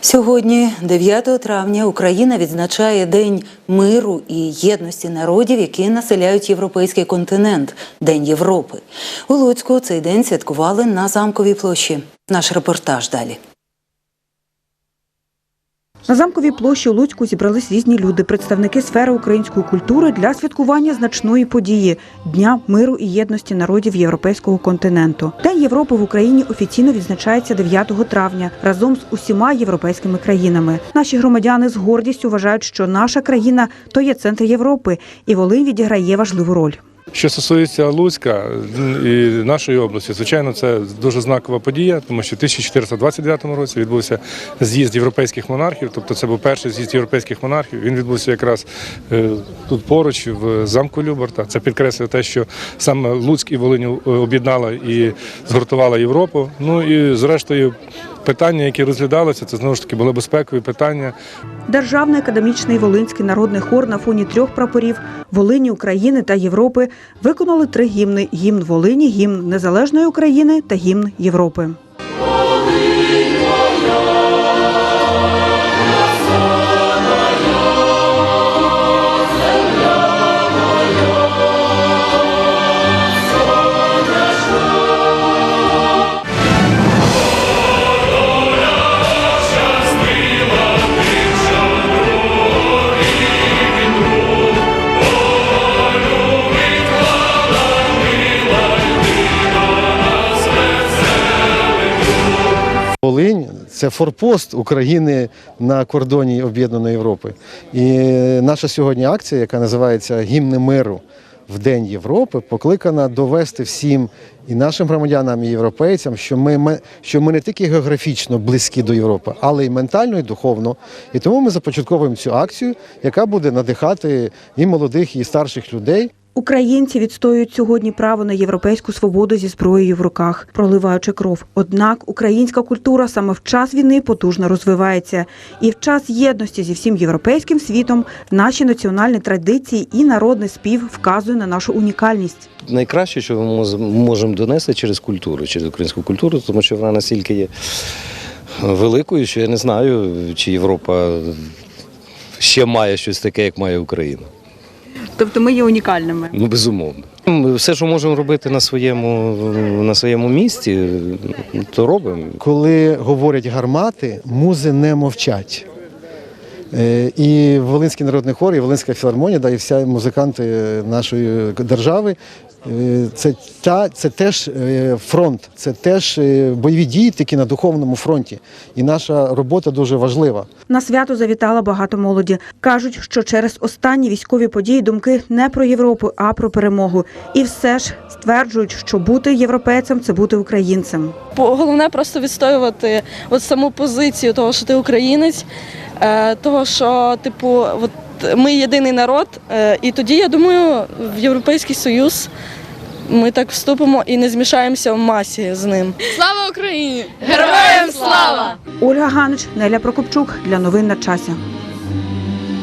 Сьогодні, 9 травня, Україна відзначає День миру і єдності народів, які населяють європейський континент День Європи. У Луцьку цей день святкували на замковій площі. Наш репортаж далі. На замковій площі у Луцьку зібрались різні люди, представники сфери української культури для святкування значної події Дня миру і єдності народів європейського континенту. День Європи в Україні офіційно відзначається 9 травня разом з усіма європейськими країнами. Наші громадяни з гордістю вважають, що наша країна то є центр Європи, і Волинь відіграє важливу роль. Що стосується Луцька і нашої області, звичайно, це дуже знакова подія, тому що в 1429 році відбувся з'їзд європейських монархів, тобто це був перший з'їзд європейських монархів. Він відбувся якраз е, тут поруч, в замку Люберта. Це підкреслює те, що саме Луцьк і Волинь е, об'єднала і згуртувала Європу. Ну і зрештою. Питання, які розглядалися, це знову ж таки були безпекові питання. Державний академічний Волинський народний хор на фоні трьох прапорів Волині, України та Європи виконали три гімни: гімн Волині, гімн Незалежної України та гімн Європи. Волинь це форпост України на кордоні Об'єднаної Європи. І наша сьогодні акція, яка називається Гімни миру в День Європи, покликана довести всім і нашим громадянам, і європейцям, що ми, що ми не тільки географічно близькі до Європи, але й ментально, і духовно. І тому ми започатковуємо цю акцію, яка буде надихати і молодих, і старших людей. Українці відстоюють сьогодні право на європейську свободу зі зброєю в руках, проливаючи кров. Однак українська культура саме в час війни потужно розвивається, і в час єдності зі всім європейським світом наші національні традиції і народний спів вказує на нашу унікальність. найкраще, що ми можемо донести через культуру, через українську культуру, тому що вона настільки є великою, що я не знаю, чи Європа ще має щось таке, як має Україна. Тобто ми є унікальними. Ну, безумовно. Ми Все, що можемо робити на своєму, на своєму місці, то робимо. Коли говорять гармати, музи не мовчать. Е, І Волинський народний хор, і Волинська філармонія, да, і всі музиканти нашої держави. е, Це, та, це теж е, фронт, це теж е, бойові дії тільки на духовному фронті. І наша робота дуже важлива. На свято завітала багато молоді. кажуть, що через останні військові події думки не про Європу, а про перемогу. І все ж стверджують, що бути європейцем це бути українцем. Головне просто відстоювати от саму позицію того, що ти українець, е, того, що типу, от ми єдиний народ, е, і тоді я думаю, в Європейський Союз ми так вступимо і не змішаємося в масі з ним. Слава Україні! Героям слава! Ольга Ганич, Неля Прокопчук для новин на часі.